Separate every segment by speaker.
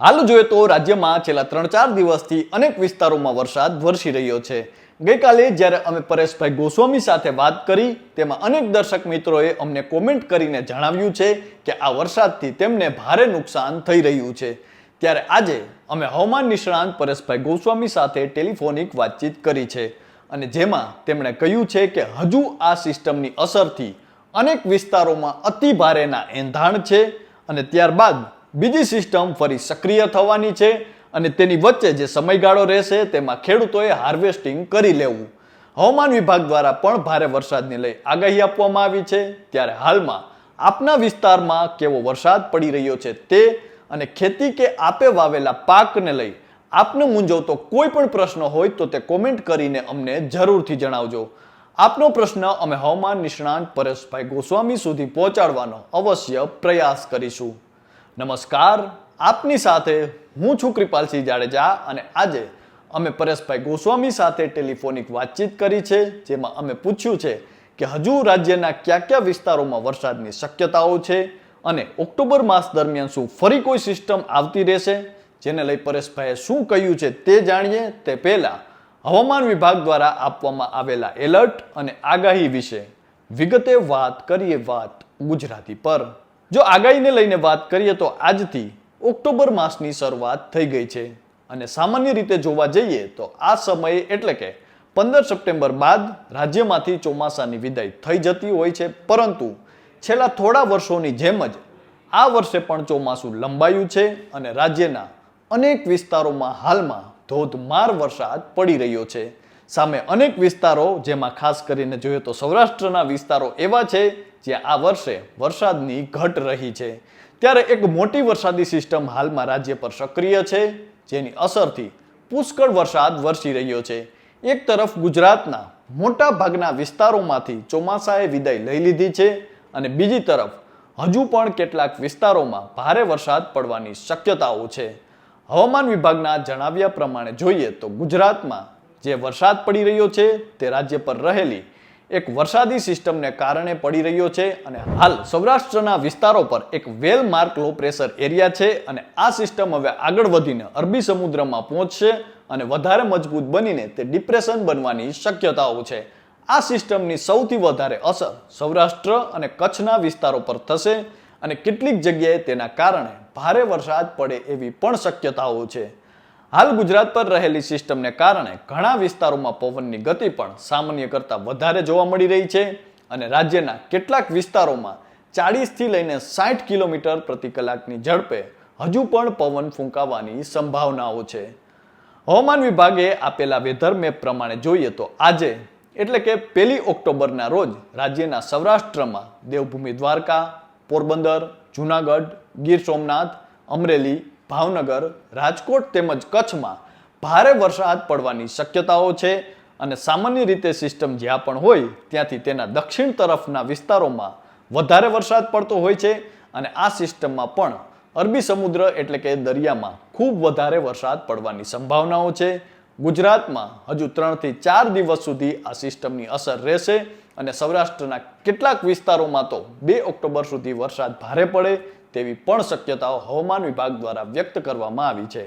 Speaker 1: હાલ જોઈએ તો રાજ્યમાં છેલ્લા ત્રણ ચાર દિવસથી અનેક વિસ્તારોમાં વરસાદ વરસી રહ્યો છે. ગઈકાલે જ્યારે અમે પરેશભાઈ ગોસ્વામી સાથે વાત કરી, તેમાં અનેક દર્શક મિત્રોએ અમને કોમેન્ટ કરીને જણાવ્યું છે કે આ વરસાદથી તેમને ભારે નુકસાન થઈ રહ્યું છે. ત્યારે આજે અમે હવામાન નિષ્ણાંત પરેશભાઈ ગોસ્વામી સાથે ટેલિફોનિક વાતચીત કરી છે અને જેમાં તેમણે કહ્યું છે કે હજુ આ સિસ્ટમની અસરથી અનેક વિસ્તારોમાં અતિ ભારેના એંધાણ છે અને ત્યારબાદ બીજી સિસ્ટમ ફરી સક્રિય થવાની છે અને તેની વચ્ચે જે સમયગાળો રહેશે તેમાં ખેડૂતોએ હાર્વેસ્ટિંગ કરી લેવું. હવામાન વિભાગ દ્વારા પણ ભારે વરસાદને લઈ આગાહી આપવામાં આવી છે. ત્યારે હાલમાં આપના વિસ્તારમાં કેવો વરસાદ પડી રહ્યો છે તે અને ખેતી કે આપે વાવેલા પાકને લઈ આપને મૂંઝવતો કોઈ પણ પ્રશ્ન હોય તો તે કોમેન્ટ કરીને અમને જરૂરથી જણાવજો. આપનો પ્રશ્ન અમે હવામાન નિષ્ણાંત પરેશભાઈ ગોસ્વામી સુધી પહોંચાડવાનો અવશ્ય પ્રયાસ કરીશું. નમસ્કાર, આપની સાથે હું છું કૃપાલસિંહ જાડેજા અને આજે અમે પરેશભાઈ ગોસ્વામી સાથે ટેલિફોનિક વાતચીત કરી છે, જેમાં અમે પૂછ્યું છે કે હજુ રાજ્યના કયા કયા વિસ્તારોમાં વરસાદની શક્યતાઓ છે અને ઓક્ટોબર માસ દરમિયાન શું ફરી કોઈ સિસ્ટમ આવતી રહેશે? જેને લઈ પરેશભાઈએ શું કહ્યું છે તે જાણીએ. તે પહેલાં હવામાન વિભાગ દ્વારા આપવામાં આવેલા એલર્ટ અને આગાહી વિશે વિગતે વાત કરીએ વાત ગુજરાતી પર. જો આગાહીને લઈને વાત કરીએ તો આજથી ઓક્ટોબર માસની શરૂઆત થઈ ગઈ છે. અને સામાન્ય રીતે જોવા જઈએ તો આ સમયે એટલે કે પંદર સપ્ટેમ્બર બાદ રાજ્યમાંથી ચોમાસાની વિદાય થઈ જતી હોય છે. પરંતુ છેલ્લા થોડા વર્ષોની જેમ જ આ વર્ષે પણ ચોમાસું લંબાયું છે અને રાજ્યના અનેક વિસ્તારોમાં હાલમાં ધોધમાર વરસાદ પડી રહ્યો છે. સામે અનેક વિસ્તારો, જેમાં ખાસ કરીને જોઈએ તો સૌરાષ્ટ્રના વિસ્તારો એવા છે જ્યાં આ વર્ષે વરસાદની ઘટ રહી છે. ત્યારે એક મોટી વરસાદી સિસ્ટમ હાલમાં રાજ્ય પર સક્રિય છે, જેની અસરથી પુષ્કળ વરસાદ વરસી રહ્યો છે. એક તરફ ગુજરાતના મોટા ભાગના વિસ્તારોમાંથી ચોમાસાએ વિદાય લઈ લીધી છે અને બીજી તરફ હજુ પણ કેટલાક વિસ્તારોમાં ભારે વરસાદ પડવાની શક્યતાઓ છે. હવામાન વિભાગના જણાવ્યા પ્રમાણે જોઈએ તો ગુજરાતમાં જે વરસાદ પડી રહ્યો છે તે રાજ્ય પર રહેલી એક વરસાદી સિસ્ટમને કારણે પડી રહ્યો છે અને હાલ સૌરાષ્ટ્રના વિસ્તારો પર એક well mark low pressure area છે અને આ સિસ્ટમ હવે આગળ વધીને અરબી સમુદ્રમાં પહોંચશે અને વધારે મજબૂત બનીને તે ડિપ્રેશન બનવાની શક્યતાઓ છે. આ સિસ્ટમની સૌથી વધારે અસર સૌરાષ્ટ્ર અને કચ્છના વિસ્તારો પર થશે અને કેટલીક જગ્યાએ તેના કારણે ભારે વરસાદ પડે એવી પણ શક્યતાઓ છે. હાલ ગુજરાત પર રહેલી સિસ્ટમને કારણે ઘણા વિસ્તારોમાં પવનની ગતિ પણ સામાન્ય કરતાં વધારે જોવા મળી રહી છે અને રાજ્યના કેટલાક વિસ્તારોમાં ચાળીસથી લઈને સાઠ કિલોમીટર પ્રતિ કલાકની ઝડપે હજુ પણ પવન ફૂંકાવાની સંભાવનાઓ છે. હવામાન વિભાગે આપેલા વેધર મેપ પ્રમાણે જોઈએ તો આજે, એટલે કે પહેલી ઓક્ટોબરના રોજ, રાજ્યના સૌરાષ્ટ્રમાં દેવભૂમિ દ્વારકા, પોરબંદર, જુનાગઢ, ગીર સોમનાથ, અમરેલી ભાવનગર, રાજકોટ તેમજ કચ્છમાં ભારે વરસાદ પડવાની શક્યતાઓ છે અને સામાન્ય રીતે સિસ્ટમ જ્યાં પણ હોય ત્યાંથી તેના દક્ષિણ તરફના વિસ્તારોમાં વધારે વરસાદ પડતો હોય છે અને આ સિસ્ટમમાં પણ અરબી સમુદ્ર એટલે કે દરિયામાં ખૂબ વધારે વરસાદ પડવાની સંભાવનાઓ છે. ગુજરાતમાં હજુ ત્રણથી ચાર દિવસ સુધી આ સિસ્ટમની અસર રહેશે અને સૌરાષ્ટ્રના કેટલાક વિસ્તારોમાં તો બે ઓક્ટોબર સુધી વરસાદ ભારે પડે તેવી પણ શક્યતાઓ હવામાન વિભાગ દ્વારા વ્યક્ત કરવામાં આવી છે.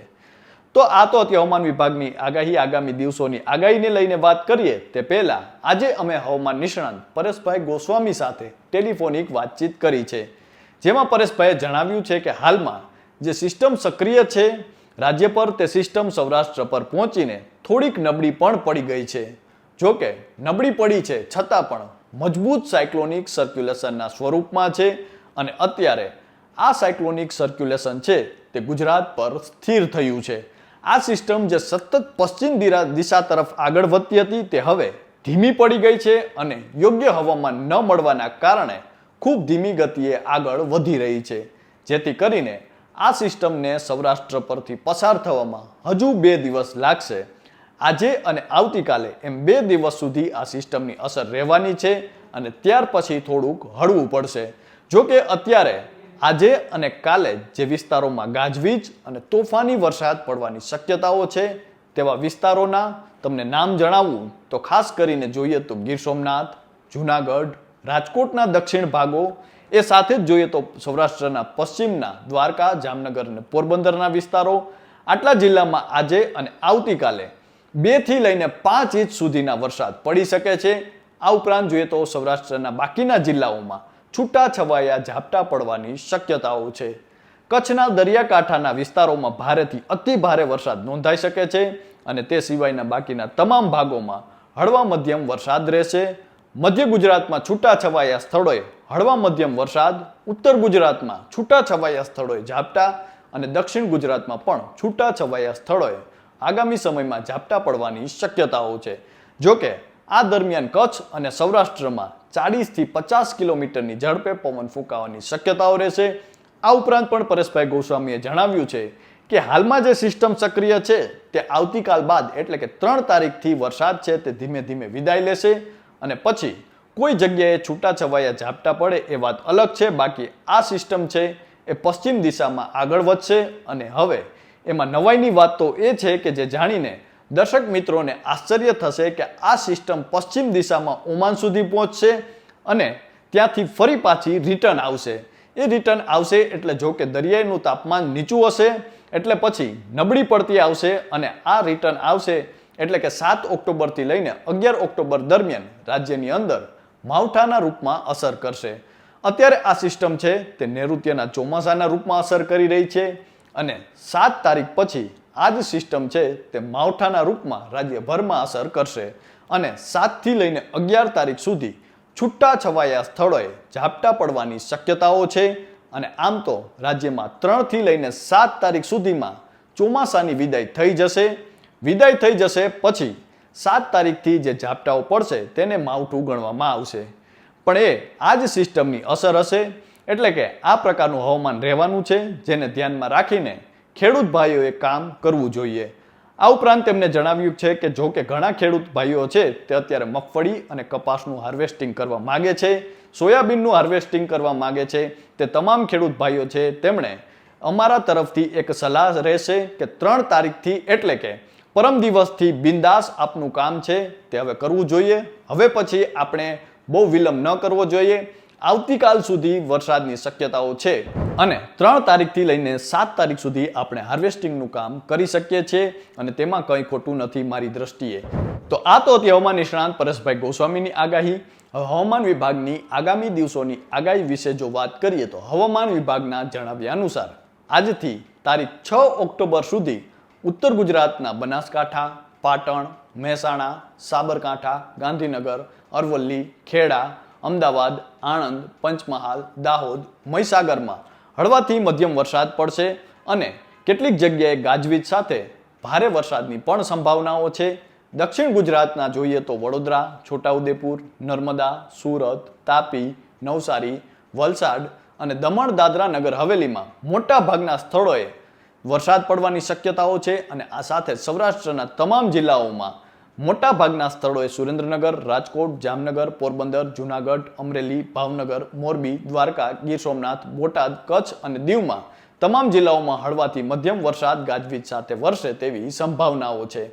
Speaker 1: તો આ તો હતી હવામાન વિભાગની આગાહી. આગામી દિવસોની આગાહીને લઈને વાત કરીએ તે પહેલા આજે અમે હવામાન નિષ્ણાંત પરેશભાઈ ગોસ્વામી સાથે ટેલિફોનિક વાતચીત કરી છે. જેમાં પરેશભાઈએ જણાવ્યું છે કે હાલમાં જે સિસ્ટમ સક્રિય છે, રાજ્ય પર તે સિસ્ટમ સૌરાષ્ટ્ર પર પહોંચીને થોડીક નબળી પણ પડી ગઈ છે. જો કે નબળી પડી છે છતાં પણ મજબૂત સાયક્લોનિક સર્ક્યુલેશનના સ્વરૂપમાં છે અને અત્યારે આ સાયક્લોનિક સર્ક્યુલેશન છે તે ગુજરાત પર સ્થિર થયું છે. આ સિસ્ટમ જે સતત પશ્ચિમ દિશા તરફ આગળ વધતી હતી તે હવે ધીમી પડી ગઈ છે અને યોગ્ય હવામાન ન મળવાના કારણે ખૂબ ધીમી ગતિએ આગળ વધી રહી છે. જેથી કરીને આ સિસ્ટમને સૌરાષ્ટ્ર પરથી પસાર થવામાં હજુ બે દિવસ લાગશે. આજે અને આવતીકાલે એમ બે દિવસ સુધી આ સિસ્ટમની અસર રહેવાની છે અને ત્યાર પછી થોડુંક હળવું પડશે. જો કે અત્યારે આજે અને કાલે જે વિસ્તારોમાં ગાજવીજ અને તોફાની વરસાદ પડવાની શક્યતાઓ છે, તેવા વિસ્તારોના તમને નામ જણાવવું તો ખાસ કરીને જોઈએ તો ગીર સોમનાથ, જુનાગઢ, રાજકોટના દક્ષિણ ભાગો, એ સાથે જ જોઈએ તો સૌરાષ્ટ્રના પશ્ચિમના દ્વારકા, જામનગર અને પોરબંદરના વિસ્તારો. આટલા જિલ્લામાં આજે અને આવતીકાલે બેથી લઈને પાંચ ઇંચ સુધીના વરસાદ પડી શકે છે. આ ઉપરાંત જોઈએ તો સૌરાષ્ટ્રના બાકીના જિલ્લાઓમાં છૂટા છવાયા ઝાપટા પડવાની શક્યતાઓ છે. કચ્છના દરિયાકાંઠાના વિસ્તારોમાં ભારેથી અતિ ભારે વરસાદ નોંધાઈ શકે છે અને તે સિવાયના બાકીના તમામ ભાગોમાં હળવા મધ્યમ વરસાદ રહેશે. મધ્ય ગુજરાતમાં છૂટા છવાયા સ્થળોએ હળવા મધ્યમ વરસાદ, ઉત્તર ગુજરાતમાં છૂટા છવાયા સ્થળોએ ઝાપટા અને દક્ષિણ ગુજરાતમાં પણ છૂટા છવાયા સ્થળોએ આગામી સમયમાં ઝાપટા પડવાની શક્યતાઓ છે. જોકે, આ દરમિયાન કચ્છ અને સૌરાષ્ટ્રમાં ચાળીસથી પચાસ કિલોમીટરની ઝડપે પવન ફૂંકાવાની શક્યતાઓ રહેશે. આ ઉપરાંત પણ પરેશભાઈ ગોસ્વામીએ જણાવ્યું છે કે હાલમાં જે સિસ્ટમ સક્રિય છે તે આવતીકાલ બાદ એટલે કે ત્રણ તારીખથી વરસાદ છે તે ધીમે ધીમે વિદાય લેશે અને પછી કોઈ જગ્યાએ છૂટાછવાયા ઝાપટા પડે એ વાત અલગ છે. બાકી આ સિસ્ટમ છે એ પશ્ચિમ દિશામાં આગળ વધશે અને હવે એમાં નવાઈની વાત તો એ છે કે જે જાણીને દર્શક મિત્રોને આશ્ચર્ય થશે કે આ સિસ્ટમ પશ્ચિમ દિશામાં ઓમાન સુધી પહોંચશે અને ત્યાંથી ફરી પાછી રિટર્ન આવશે. એ રિટર્ન આવશે એટલે જો કે દરિયાઈનું તાપમાન નીચું હશે, એટલે પછી નબળી પડતી આવશે અને આ રિટર્ન આવશે એટલે કે સાત ઓક્ટોબરથી લઈને અગિયાર ઓક્ટોબર દરમિયાન રાજ્યની અંદર માવઠાના રૂપમાં અસર કરશે. અત્યારે આ સિસ્ટમ છે તે નૈઋત્યના ચોમાસાના રૂપમાં અસર કરી રહી છે અને સાત તારીખ પછી આ જ સિસ્ટમ છે તે માવઠાના રૂપમાં રાજ્યભરમાં અસર કરશે અને સાતથી લઈને અગિયાર તારીખ સુધી છૂટા છવાયા સ્થળોએ ઝાપટા પડવાની શક્યતાઓ છે અને આમ તો રાજ્યમાં ત્રણથી લઈને સાત તારીખ સુધીમાં ચોમાસાની વિદાય થઈ જશે. વિદાય થઈ જશે પછી સાત તારીખથી જે ઝાપટાઓ પડશે તેને માવઠું ગણવામાં આવશે. પણ એ આ જ સિસ્ટમની અસર હશે એટલે કે આ પ્રકારનું હવામાન રહેવાનું છે, જેને ધ્યાનમાં રાખીને ખેડૂત ભાઈઓએ કામ કરવું જોઈએ. આ ઉપરાંત તેમણે જણાવ્યું છે કે જો કે ઘણા ખેડૂત ભાઈઓ છે, તે અત્યારે મગફળી અને કપાસનું હાર્વેસ્ટિંગ કરવા માગે છે, સોયાબીનનું હાર્વેસ્ટિંગ કરવા માગે છે. તે તમામ ખેડૂત ભાઈઓ છે, તેમણે અમારા તરફથી એક સલાહ રહેશે કે ત્રણ તારીખથી એટલે કે પરમ દિવસથી બિંદાસ આપનું કામ છે, તે હવે કરવું જોઈએ. હવે પછી આપણે બહુ વિલંબ ન કરવો જોઈએ. આવતીકાલ સુધી વરસાદની શક્યતાઓ છે. અને ત્રણ તારીખથી લઈને સાત તારીખ સુધી આપણે હાર્વેસ્ટિંગનું કામ કરી શકીએ છીએ અને તેમાં કંઈ ખોટું નથી મારી દ્રષ્ટિએ. તો આ તો હતી હવામાન નિષ્ણાંત પરેશભાઈ ગોસ્વામીની આગાહી. હવામાન વિભાગની આગામી દિવસોની આગાહી વિશે જો વાત કરીએ તો હવામાન વિભાગના જણાવ્યા અનુસાર, આજથી તારીખ છ ઓક્ટોબર સુધી ઉત્તર ગુજરાતના બનાસકાંઠા, પાટણ, મહેસાણા, સાબરકાંઠા, ગાંધીનગર, અરવલ્લી, ખેડા અમદાવાદ, આણંદ, પંચમહાલ, દાહોદ, મહીસાગરમાં હળવાથી મધ્યમ વરસાદ પડશે અને કેટલીક જગ્યાએ ગાજવીજ સાથે ભારે વરસાદની પણ સંભાવનાઓ છે. દક્ષિણ ગુજરાતના જોઈએ તો વડોદરા, છોટાઉદેપુર, નર્મદા, સુરત, તાપી, નવસારી, વલસાડ અને દમણ, દાદરા નગર હવેલીમાં મોટા ભાગના સ્થળોએ વરસાદ પડવાની શક્યતાઓ છે અને આ સાથે સૌરાષ્ટ્રના તમામ જિલ્લાઓમાં મોટા ભાગના સ્થળોએ સુરેન્દ્રનગર, રાજકોટ, જામનગર, પોરબંદર, જુનાગઢ, અમરેલી, ભાવનગર, મોરબી, દ્વારકા, ગીર સોમનાથ, બોટાદ, કચ્છ અને દીવમાં તમામ જિલ્લાઓમાં હળવાથી મધ્યમ વરસાદ, ગાજવીજ સાથે વરસે તેવી સંભાવનાઓ છે.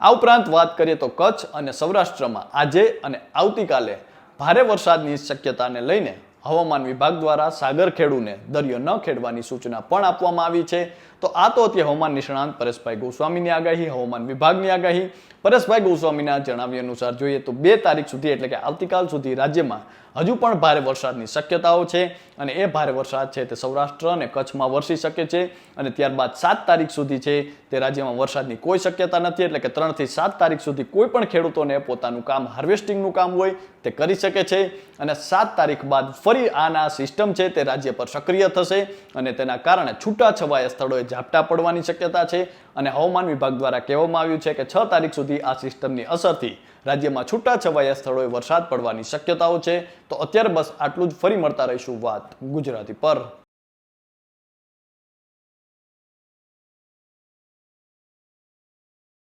Speaker 1: આ ઉપરાંત વાત કરીએ તો કચ્છ અને સૌરાષ્ટ્રમાં આજે અને આવતીકાલે ભારે વરસાદની શક્યતાને લઈને હવામાન વિભાગ દ્વારા સાગર ખેડૂને દરિયો ન ખેડવાની સૂચના પણ આપવામાં આવી છે. તો આ તો અત્યારે હવામાન નિષ્ણાંત પરેશભાઈ ગોસ્વામીની આગાહી, હવામાન વિભાગની આગાહી પરેશભાઈ ગોસ્વામીના જણાવ્યા અનુસાર જોઈએ તો બે તારીખ સુધી એટલે કે આવતીકાલ સુધી રાજ્યમાં હજુ પણ ભારે વરસાદની શક્યતાઓ છે અને એ ભારે વરસાદ છે તે સૌરાષ્ટ્ર અને કચ્છમાં વરસી શકે છે અને ત્યારબાદ સાત તારીખ સુધી છે તે રાજ્યમાં વરસાદની કોઈ શક્યતા નથી એટલે કે ત્રણથી સાત તારીખ સુધી કોઈ પણ ખેડૂતોને પોતાનું કામ હાર્વેસ્ટિંગનું કામ હોય તે કરી શકે છે અને સાત તારીખ બાદ ફરી આના સિસ્ટમ છે તે રાજ્ય પર સક્રિય થશે અને તેના કારણે છૂટાછવાયા સ્થળોએ ઝાપટા પડવાની શક્યતા છે અને હવામાન વિભાગ દ્વારા કહેવામાં આવ્યું છે કે છ તારીખ સુધી આ સિસ્ટમની અસરથી રાજ્યમાં છૂટા છવાયા સ્થળોએ વરસાદ પડવાની શક્યતાઓ છે, તો અત્યારે બસ આટલું જ. ફરી મળતા રહીશું વાત ગુજરાતી પર.